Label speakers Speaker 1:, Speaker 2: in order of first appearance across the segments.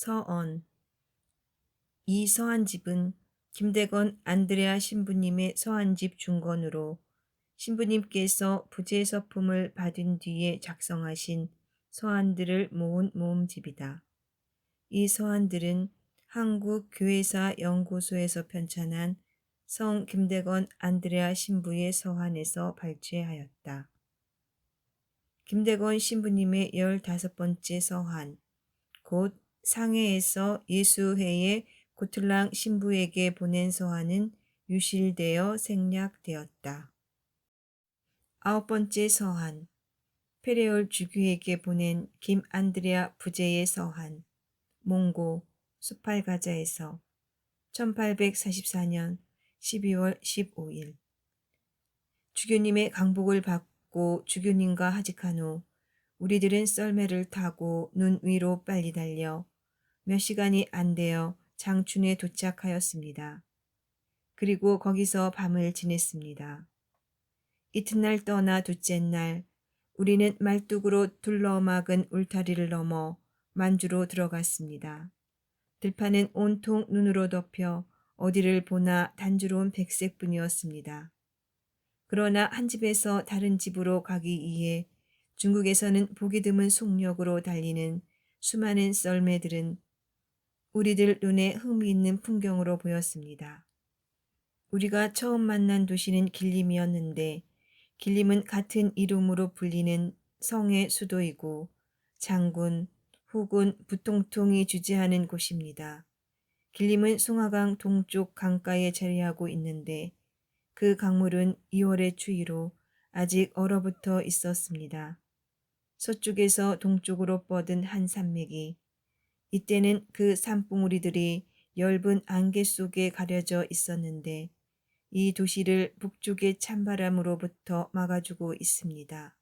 Speaker 1: 서언 이 서한 집은 김대건 안드레아 신부님의 서한 집 중건으로 신부님께서 부재 서품을 받은 뒤에 작성하신 서한들을 모은 모음집이다. 이 서한들은 한국 교회사 연구소에서 편찬한 성 김대건 안드레아 신부의 서한에서 발췌하였다. 김대건 신부님의 열다섯 번째 서한, 곧 상해에서 예수회의 고틀랑 신부에게 보낸 서한은 유실되어 생략되었다. 아홉 번째 서한, 페레올 주교에게 보낸 김안드레아 부제의 서한, 몽고 수팔가자에서 1844년 12월 15일. 주교님의 강복을 받고 주교님과 하직한 후 우리들은 썰매를 타고 눈 위로 빨리 달려 몇 시간이 안 되어 장춘에 도착하였습니다. 그리고 거기서 밤을 지냈습니다. 이튿날 떠나 둘째 날 우리는 말뚝으로 둘러막은 울타리를 넘어 만주로 들어갔습니다. 들판은 온통 눈으로 덮여 어디를 보나 단조로운 백색뿐이었습니다. 그러나 한 집에서 다른 집으로 가기 위해 중국에서는 보기 드문 속력으로 달리는 수많은 썰매들은 우리들 눈에 흥미있는 풍경으로 보였습니다. 우리가 처음 만난 도시는 길림이었는데 길림은 같은 이름으로 불리는 성의 수도이고 장군, 후군, 부통통이 주재하는 곳입니다. 길림은 송화강 동쪽 강가에 자리하고 있는데 그 강물은 2월의 추위로 아직 얼어붙어 있었습니다. 서쪽에서 동쪽으로 뻗은 한 산맥이 이때는 그 산봉우리들이 엷은 안개 속에 가려져 있었는데 이 도시를 북쪽의 찬바람으로부터 막아주고 있습니다.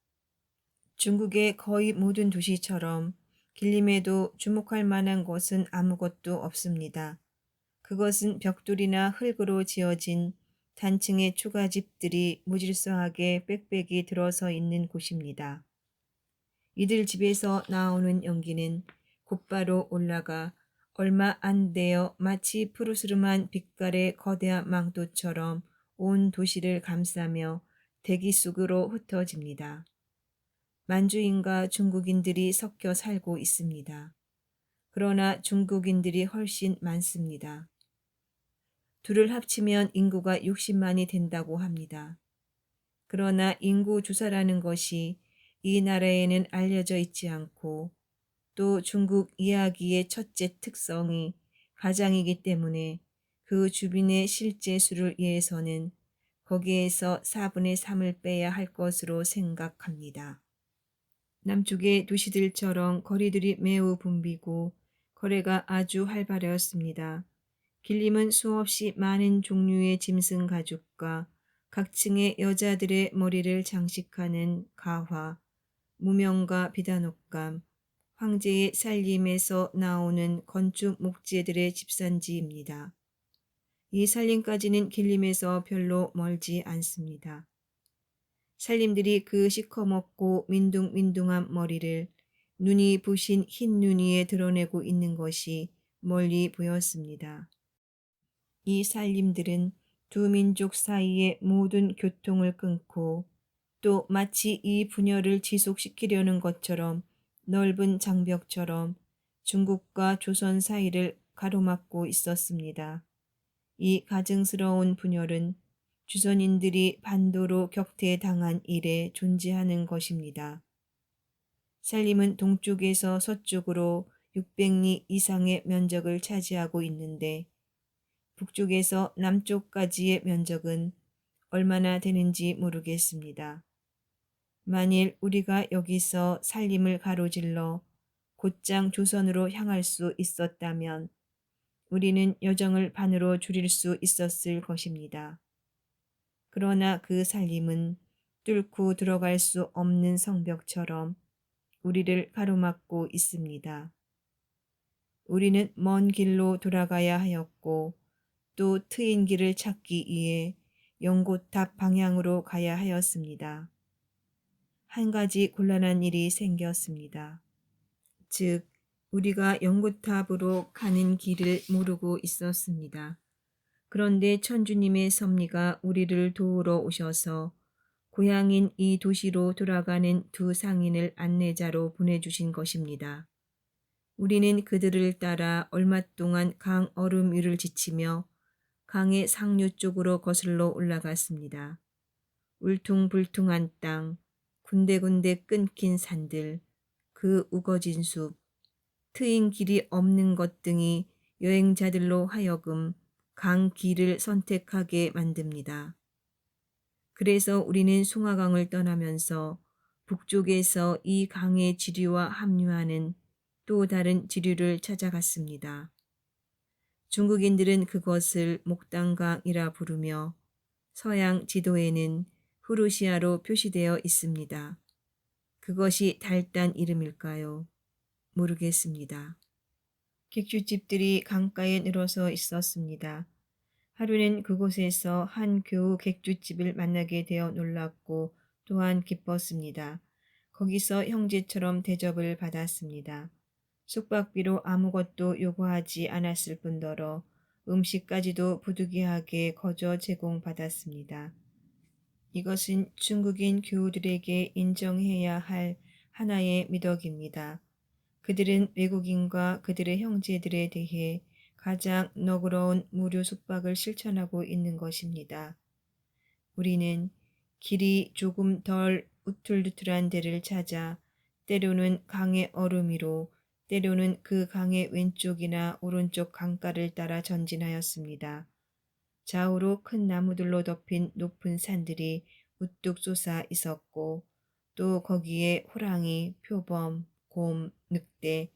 Speaker 1: 중국의 거의 모든 도시처럼 길림에도 주목할 만한 것은 아무것도 없습니다. 그것은 벽돌이나 흙으로 지어진 단층의 초가집들이 무질서하게 빽빽이 들어서 있는 곳입니다. 이들 집에서 나오는 연기는 곧바로 올라가 얼마 안 되어 마치 푸르스름한 빛깔의 거대한 망토처럼 온 도시를 감싸며 대기 속으로 흩어집니다. 만주인과 중국인들이 섞여 살고 있습니다. 그러나 중국인들이 훨씬 많습니다. 둘을 합치면 인구가 60만이 된다고 합니다. 그러나 인구 조사라는 것이 이 나라에는 알려져 있지 않고 또 중국 이야기의 첫째 특성이 가장이기 때문에 그 주민의 실제 수를 위해서는 거기에서 4분의 3을 빼야 할 것으로 생각합니다. 남쪽의 도시들처럼 거리들이 매우 붐비고 거래가 아주 활발하였습니다. 길림은 수없이 많은 종류의 짐승 가죽과 각층의 여자들의 머리를 장식하는 가화, 무명과 비단옥감, 황제의 살림에서 나오는 건축 목재들의 집산지입니다. 이 살림까지는 길림에서 별로 멀지 않습니다. 살림들이 그 시커멓고 민둥민둥한 머리를 눈이 부신 흰눈 위에 드러내고 있는 것이 멀리 보였습니다. 이 살림들은 두 민족 사이의 모든 교통을 끊고 또 마치 이 분열을 지속시키려는 것처럼 넓은 장벽처럼 중국과 조선 사이를 가로막고 있었습니다. 이 가증스러운 분열은 주선인들이 반도로 격퇴당한 이래 존재하는 것입니다. 살림은 동쪽에서 서쪽으로 600리 이상의 면적을 차지하고 있는데 북쪽에서 남쪽까지의 면적은 얼마나 되는지 모르겠습니다. 만일 우리가 여기서 살림을 가로질러 곧장 조선으로 향할 수 있었다면 우리는 여정을 반으로 줄일 수 있었을 것입니다. 그러나 그 살림은 뚫고 들어갈 수 없는 성벽처럼 우리를 가로막고 있습니다. 우리는 먼 길로 돌아가야 하였고 또 트인 길을 찾기 위해 연고탑 방향으로 가야 하였습니다. 한 가지 곤란한 일이 생겼습니다. 즉, 우리가 연구탑으로 가는 길을 모르고 있었습니다. 그런데 천주님의 섭리가 우리를 도우러 오셔서 고향인 이 도시로 돌아가는 두 상인을 안내자로 보내주신 것입니다. 우리는 그들을 따라 얼마 동안 강 얼음 위를 지치며 강의 상류 쪽으로 거슬러 올라갔습니다. 울퉁불퉁한 땅, 군데군데 끊긴 산들, 그 우거진 숲, 트인 길이 없는 것 등이 여행자들로 하여금 강 길을 선택하게 만듭니다. 그래서 우리는 송화강을 떠나면서 북쪽에서 이 강의 지류와 합류하는 또 다른 지류를 찾아갔습니다. 중국인들은 그것을 목단강이라 부르며 서양 지도에는 후루시아로 표시되어 있습니다. 그것이 달단 이름일까요? 모르겠습니다. 객주집들이 강가에 늘어서 있었습니다. 하루는 그곳에서 한 교우 객주집을 만나게 되어 놀랐고 또한 기뻤습니다. 거기서 형제처럼 대접을 받았습니다. 숙박비로 아무것도 요구하지 않았을 뿐더러 음식까지도 부득이하게 거저 제공받았습니다. 이것은 중국인 교우들에게 인정해야 할 하나의 미덕입니다. 그들은 외국인과 그들의 형제들에 대해 가장 너그러운 무료 숙박을 실천하고 있는 것입니다. 우리는 길이 조금 덜 우툴두툴한 데를 찾아 때로는 강의 얼음 위로 때로는 그 강의 왼쪽이나 오른쪽 강가를 따라 전진하였습니다. 좌우로 큰 나무들로 덮인 높은 산들이 우뚝 솟아 있었고 또 거기에 호랑이, 표범, 곰, 늑대,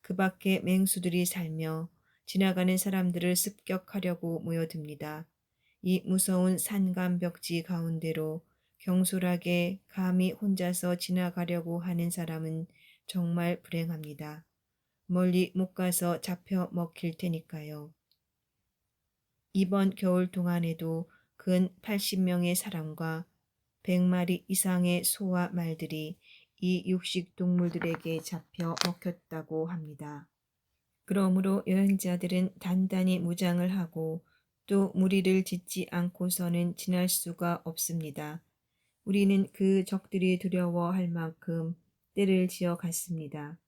Speaker 1: 그 밖에 맹수들이 살며 지나가는 사람들을 습격하려고 모여듭니다. 이 무서운 산간벽지 가운데로 경솔하게 감히 혼자서 지나가려고 하는 사람은 정말 불행합니다. 멀리 못 가서 잡혀 먹힐 테니까요. 이번 겨울 동안에도 근 80명의 사람과 100마리 이상의 소와 말들이 이 육식 동물들에게 잡혀 먹혔다고 합니다. 그러므로 여행자들은 단단히 무장을 하고 또 무리를 짓지 않고서는 지날 수가 없습니다. 우리는 그 적들이 두려워할 만큼 때를 지어 갔습니다.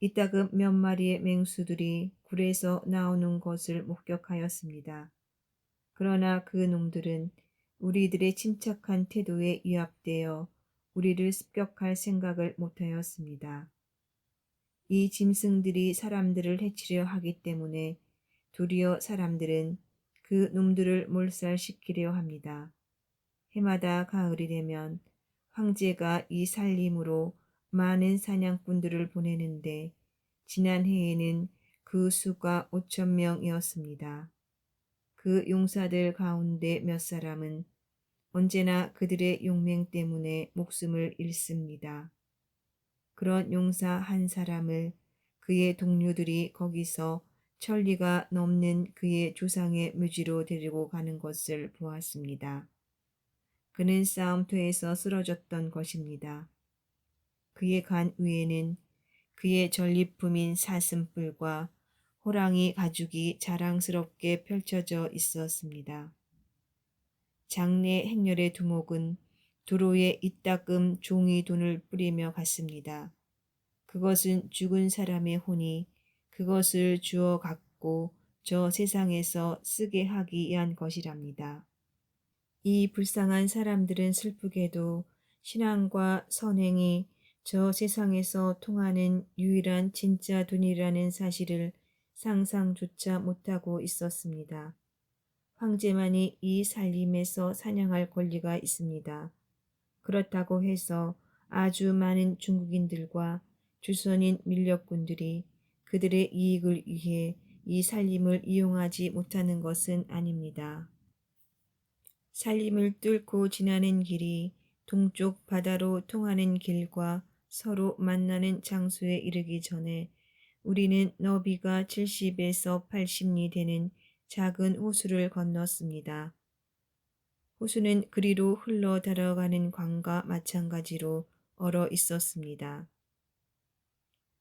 Speaker 1: 이따금 몇 마리의 맹수들이 굴에서 나오는 것을 목격하였습니다. 그러나 그 놈들은 우리들의 침착한 태도에 위압되어 우리를 습격할 생각을 못하였습니다. 이 짐승들이 사람들을 해치려 하기 때문에 도리어 사람들은 그 놈들을 몰살시키려 합니다. 해마다 가을이 되면 황제가 이 살림으로 많은 사냥꾼들을 보내는데 지난해에는 그 수가 5천 명이었습니다. 그 용사들 가운데 몇 사람은 언제나 그들의 용맹 때문에 목숨을 잃습니다. 그런 용사 한 사람을 그의 동료들이 거기서 천리가 넘는 그의 조상의 묘지로 데리고 가는 것을 보았습니다. 그는 싸움터에서 쓰러졌던 것입니다. 그의 간 위에는 그의 전리품인 사슴뿔과 호랑이 가죽이 자랑스럽게 펼쳐져 있었습니다. 장례 행렬의 두목은 도로에 이따금 종이 돈을 뿌리며 갔습니다. 그것은 죽은 사람의 혼이 그것을 주어 갖고 저 세상에서 쓰게 하기 위한 것이랍니다. 이 불쌍한 사람들은 슬프게도 신앙과 선행이 저 세상에서 통하는 유일한 진짜 돈이라는 사실을 상상조차 못하고 있었습니다. 황제만이 이 살림에서 사냥할 권리가 있습니다. 그렇다고 해서 아주 많은 중국인들과 주선인 밀렵군들이 그들의 이익을 위해 이 살림을 이용하지 못하는 것은 아닙니다. 살림을 뚫고 지나는 길이 동쪽 바다로 통하는 길과 서로 만나는 장소에 이르기 전에 우리는 너비가 70에서 80리 되는 작은 호수를 건넜습니다. 호수는 그리로 흘러 들어가는 강과 마찬가지로 얼어 있었습니다.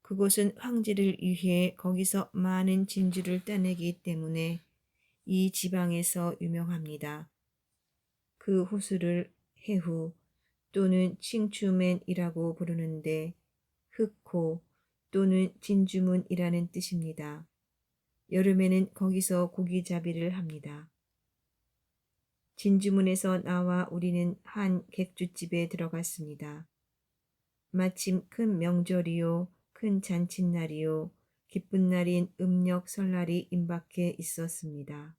Speaker 1: 그곳은 황제를 위해 거기서 많은 진주를 따내기 때문에 이 지방에서 유명합니다. 그 호수를 해후 또는 칭추맨이라고 부르는데 흑호 또는 진주문이라는 뜻입니다. 여름에는 거기서 고기잡이를 합니다. 진주문에서 나와 우리는 한 객주집에 들어갔습니다. 마침 큰 명절이요, 큰 잔칫날이요, 기쁜 날인 음력 설날이 임박해 있었습니다.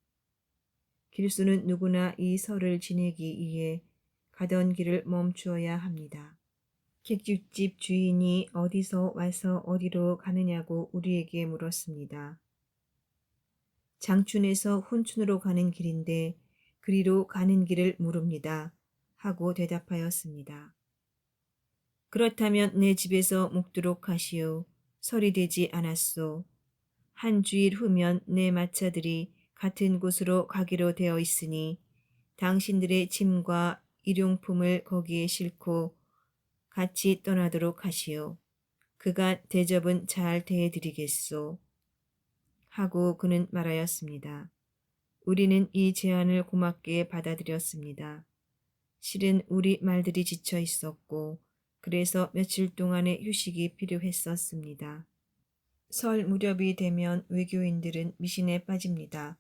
Speaker 1: 길수는 누구나 이 설을 지내기 위해 가던 길을 멈추어야 합니다. 객주집 주인이 어디서 와서 어디로 가느냐고 우리에게 물었습니다. 장춘에서 훈춘으로 가는 길인데 그리로 가는 길을 물읍니다. 하고 대답하였습니다. 그렇다면 내 집에서 묵도록 하시오. 설이 되지 않았소. 한 주일 후면 내 마차들이 같은 곳으로 가기로 되어 있으니 당신들의 짐과 일용품을 거기에 싣고 같이 떠나도록 하시오. 그가 대접은 잘 대해드리겠소. 하고 그는 말하였습니다. 우리는 이 제안을 고맙게 받아들였습니다. 실은 우리 말들이 지쳐 있었고, 그래서 며칠 동안의 휴식이 필요했었습니다. 설 무렵이 되면 외교인들은 미신에 빠집니다.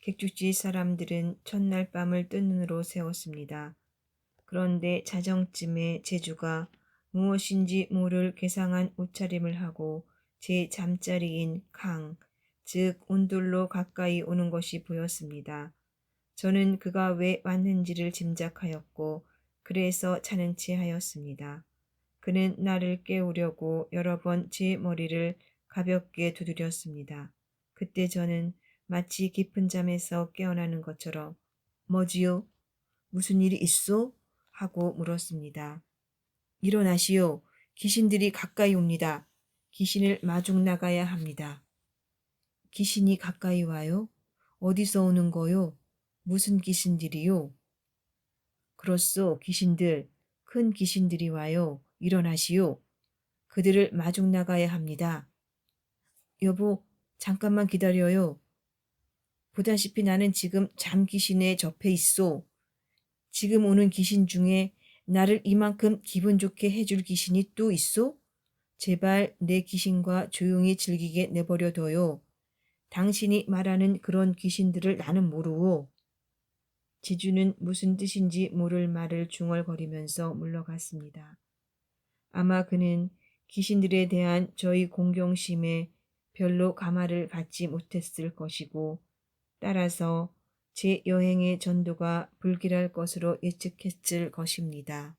Speaker 1: 객주지 사람들은 첫날 밤을 뜬 눈으로 세웠습니다. 그런데 자정쯤에 제주가 무엇인지 모를 괴상한 옷차림을 하고 제 잠자리인 강, 즉 온돌로 가까이 오는 것이 보였습니다. 저는 그가 왜 왔는지를 짐작하였고 그래서 자는 채 하였습니다. 그는 나를 깨우려고 여러 번 제 머리를 가볍게 두드렸습니다. 그때 저는 마치 깊은 잠에서 깨어나는 것처럼 뭐지요? 무슨 일이 있어? 하고 물었습니다. 일어나시오. 귀신들이 가까이 옵니다. 귀신을 마중 나가야 합니다. 귀신이 가까이 와요? 어디서 오는 거요? 무슨 귀신들이요? 그렇소, 귀신들. 큰 귀신들이 와요. 일어나시오. 그들을 마중 나가야 합니다. 여보, 잠깐만 기다려요. 보다시피 나는 지금 잠 귀신에 접해 있소. 지금 오는 귀신 중에 나를 이만큼 기분 좋게 해줄 귀신이 또 있소? 제발 내 귀신과 조용히 즐기게 내버려 둬요. 당신이 말하는 그런 귀신들을 나는 모르오. 지주는 무슨 뜻인지 모를 말을 중얼거리면서 물러갔습니다. 아마 그는 귀신들에 대한 저희 공경심에 별로 감화를 받지 못했을 것이고, 따라서 제 여행의 전도가 불길할 것으로 예측했을 것입니다.